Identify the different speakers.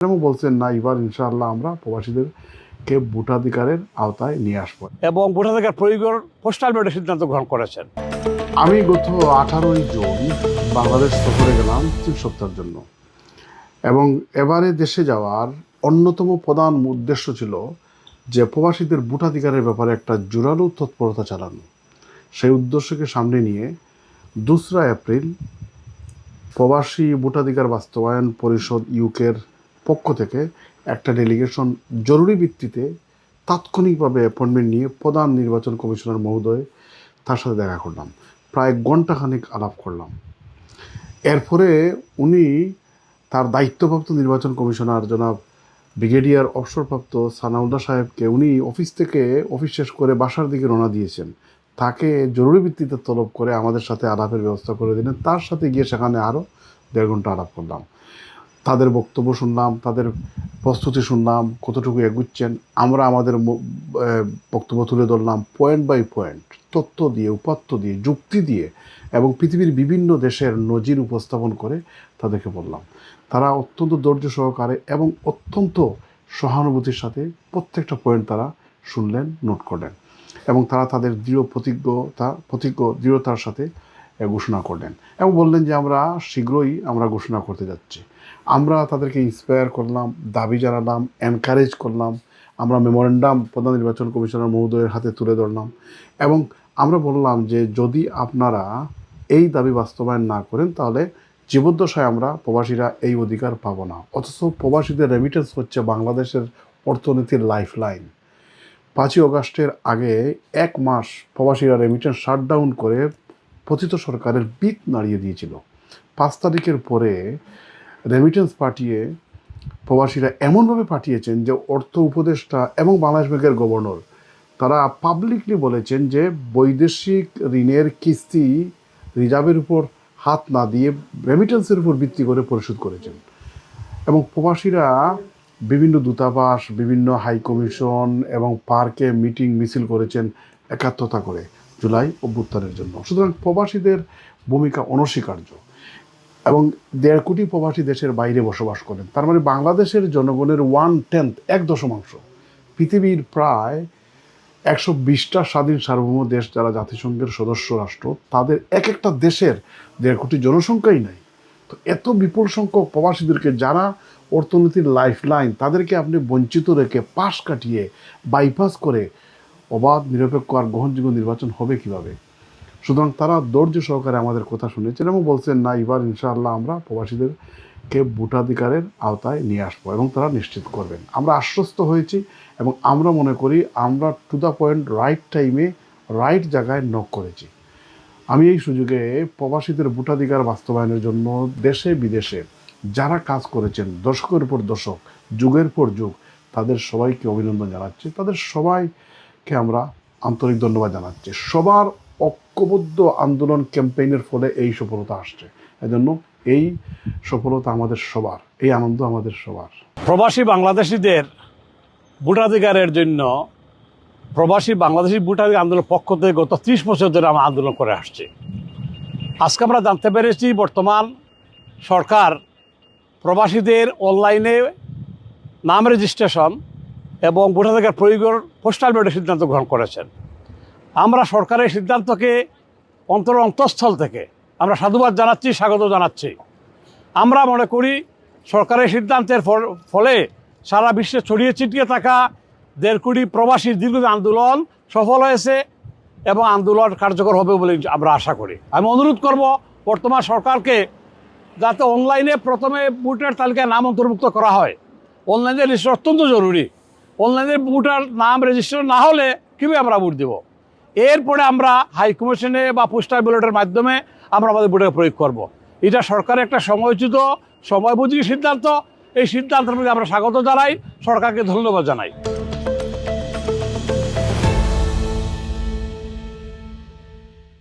Speaker 1: এবং বলছেন না এবার ইনশাআল্লাহ আমরা প্রবাসীদেরকে ভোটাধিকারের আওতায় নিয়ে আসব।
Speaker 2: এবং ভোটাধিকার প্রয়োগের পোস্টাল ব্যালটের সিদ্ধান্ত গ্রহণ করেছেন।
Speaker 1: আমি গত আঠারোই জুন বাংলাদেশ সফরে গেলাম তিন সপ্তাহের জন্য। এবং এবারে দেশে যাওয়ার অন্যতম প্রধান উদ্দেশ্য ছিল যে প্রবাসীদের ভোটাধিকারের ব্যাপারে একটা জোরালো তৎপরতা চালানো। সেই উদ্দেশ্যকে সামনে নিয়ে দোসরা এপ্রিল প্রবাসী ভোটাধিকার বাস্তবায়ন পরিষদ ইউকের পক্ষ থেকে একটা ডেলিগেশন জরুরি ভিত্তিতে তাৎক্ষণিকভাবে অ্যাপয়েন্টমেন্ট নিয়ে প্রধান নির্বাচন কমিশনার মহোদয় তার সাথে দেখা করলাম। প্রায় ঘন্টাখানিক আলাপ করলাম। এরপরে উনি তার দায়িত্বপ্রাপ্ত নির্বাচন কমিশনার জনাব ব্রিগেডিয়ার অবসরপ্রাপ্ত সানাউল্লাহ সাহেবকে উনি অফিস থেকে অফিস শেষ করে বাসার দিকে রওনা দিয়েছেন। তাকে জরুরি ভিত্তিতে তলব করে আমাদের সাথে আলাপের ব্যবস্থা করে দিলেন। তার সাথে গিয়ে সেখানে আরও দেড় ঘণ্টা আলাপ করলাম। তাদের বক্তব্য শুনলাম, তাদের প্রস্তুতি শুনলাম, কতটুকু এগুচ্ছেন, আমরা আমাদের বক্তব্য তুলে ধরলাম পয়েন্ট বাই পয়েন্ট, তথ্য দিয়ে, উপাত্ত দিয়ে, যুক্তি দিয়ে এবং পৃথিবীর বিভিন্ন দেশের নজির উপস্থাপন করে তাদেরকে বললাম। তারা অত্যন্ত ধৈর্য সহকারে এবং অত্যন্ত সহানুভূতির সাথে প্রত্যেকটা পয়েন্ট তারা শুনলেন, নোট করলেন এবং তারা তাদের দৃঢ় প্রতিজ্ঞতা, প্রতিজ্ঞ দৃঢ়তার সাথে ঘোষণা করলেন এবং বললেন যে আমরা শীঘ্রই আমরা ঘোষণা করতে যাচ্ছি। আমরা তাদেরকে ইন্সপায়ার করলাম, দাবি জানালাম এনকারেজ করলাম, আমরা মেমোরেন্ডাম প্রধান নির্বাচন কমিশনার মহোদয়ের হাতে তুলে ধরলাম এবং আমরা বললাম যে যদি আপনারা এই দাবি বাস্তবায়ন না করেন তাহলে জীবদ্দশায় আমরা প্রবাসীরা এই অধিকার পাবো না। অথচ প্রবাসীদের রেমিটেন্স হচ্ছে বাংলাদেশের অর্থনীতির লাইফ লাইন পাঁচই অগাস্টের আগে এক মাস প্রবাসীরা রেমিটেন্স শাটডাউন করে পতিত সরকারের বিক নাড়িয়ে দিয়েছিল। পাঁচ তারিখের পরে রেমিটেন্স পাঠিয়ে প্রবাসীরা এমনভাবে পাঠিয়েছেন যে অর্থ উপদেষ্টা এবং বাংলাদেশ ব্যাংকের গভর্নর তারা পাবলিকলি বলেছেন যে বৈদেশিক ঋণের কিস্তি রিজার্ভের উপর হাত না দিয়ে রেমিটেন্সের উপর ভিত্তি করে পরিশোধ করেছেন। এবং প্রবাসীরা বিভিন্ন দূতাবাস, বিভিন্ন হাই কমিশন এবং পার্কে মিটিং মিছিল করেছেন একাত্মতা করে। জুলাই অভ্যুত্থানের জন্য। সুতরাং প্রবাসীদের ভূমিকা অনস্বীকার্য এবং দেড় কোটি প্রবাসী দেশের বাইরে বসবাস করেন। তার মানে বাংলাদেশের জনগণের ওয়ান টেন্থ, এক দশমাংশ। পৃথিবীর প্রায় একশো বিশটা স্বাধীন সার্বভৌম দেশ যারা জাতিসংঘের সদস্য রাষ্ট্র, তাদের এক একটা দেশের দেড় কোটি জনসংখ্যাই নাই। তো এত বিপুল সংখ্যক প্রবাসীদেরকে যারা অর্থনীতির লাইফ লাইন তাদেরকে আপনি বঞ্চিত রেখে পাশ কাটিয়ে বাইপাস করে অবাধ, নিরপেক্ষ আর গ্রহণযোগ্য নির্বাচন হবে কীভাবে? সুতরাং তারা ধৈর্য সহকারে আমাদের কথা শুনেছেন এবং বলছেন, না, এবার ইনশাআল্লাহ আমরা প্রবাসীদেরকে ভোটাধিকারের আওতায় নিয়ে আসব এবং তারা নিশ্চিত করবেন। আমরা আশ্বস্ত হয়েছি এবং আমরা মনে করি আমরা টু দ্য পয়েন্ট রাইট টাইমে রাইট জায়গায় নক করেছি। আমি এই সুযোগে প্রবাসীদের ভোটাধিকার বাস্তবায়নের জন্য দেশে, বিদেশে যারা কাজ করেছেন, দশকের পর দশক, যুগের পর যুগ, তাদের সবাইকে অভিনন্দন জানাচ্ছি। তাদের সবাইকে আমরা আন্তরিক ধন্যবাদ জানাচ্ছি। সবার ঐক্যবদ্ধ আন্দোলন ক্যাম্পেইনের ফলে এই সফলতা আসছে। এজন্য এই সফলতা আমাদের সবার, এই আনন্দ আমাদের সবার।
Speaker 2: প্রবাসী বাংলাদেশিদের ভোটাধিকারের জন্য প্রবাসী বাংলাদেশি ভোটাধিকার আন্দোলনের পক্ষ থেকে গত ত্রিশ বছর ধরে আমরা আন্দোলন করে আসছি। আজকে আমরা জানতে পেরেছি বর্তমান সরকার প্রবাসীদের অনলাইনে নাম রেজিস্ট্রেশন এবং ভোটাধিকার প্রয়োগের পোস্টাল ব্যালটের সিদ্ধান্ত গ্রহণ করেছেন। আমরা সরকারের সিদ্ধান্তকে অন্তর অন্তঃস্থল থেকে আমরা সাধুবাদ জানাচ্ছি, স্বাগত জানাচ্ছি। আমরা মনে করি সরকারের সিদ্ধান্তের ফলে সারা বিশ্বে ছড়িয়ে ছিটিয়ে থাকা দেড় কোটি প্রবাসী দীর্ঘদিন আন্দোলন সফল হয়েছে এবং আন্দোলন কার্যকর হবে বলে আমরা আশা করি। আমি অনুরোধ করব বর্তমান সরকারকে যাতে অনলাইনে প্রথমে ভোটার তালিকায় নাম অন্তর্ভুক্ত করা হয়। অনলাইনে অত্যন্ত জরুরি। অনলাইনে ভোটার নাম রেজিস্টার না হলে কীভাবে আমরা ভোট দেব? এরপরে আমরা হাই কমিশনে বা পোস্টার ব্যালটের মাধ্যমে আমরা আমাদের ভোটের প্রয়োগ করব। এটা সরকারের একটা সময়োচিত সময়োপযোগী সিদ্ধান্ত। এই সিদ্ধান্তের প্রতি আমরা স্বাগত জানাই। সরকারকে ধন্যবাদ জানাই।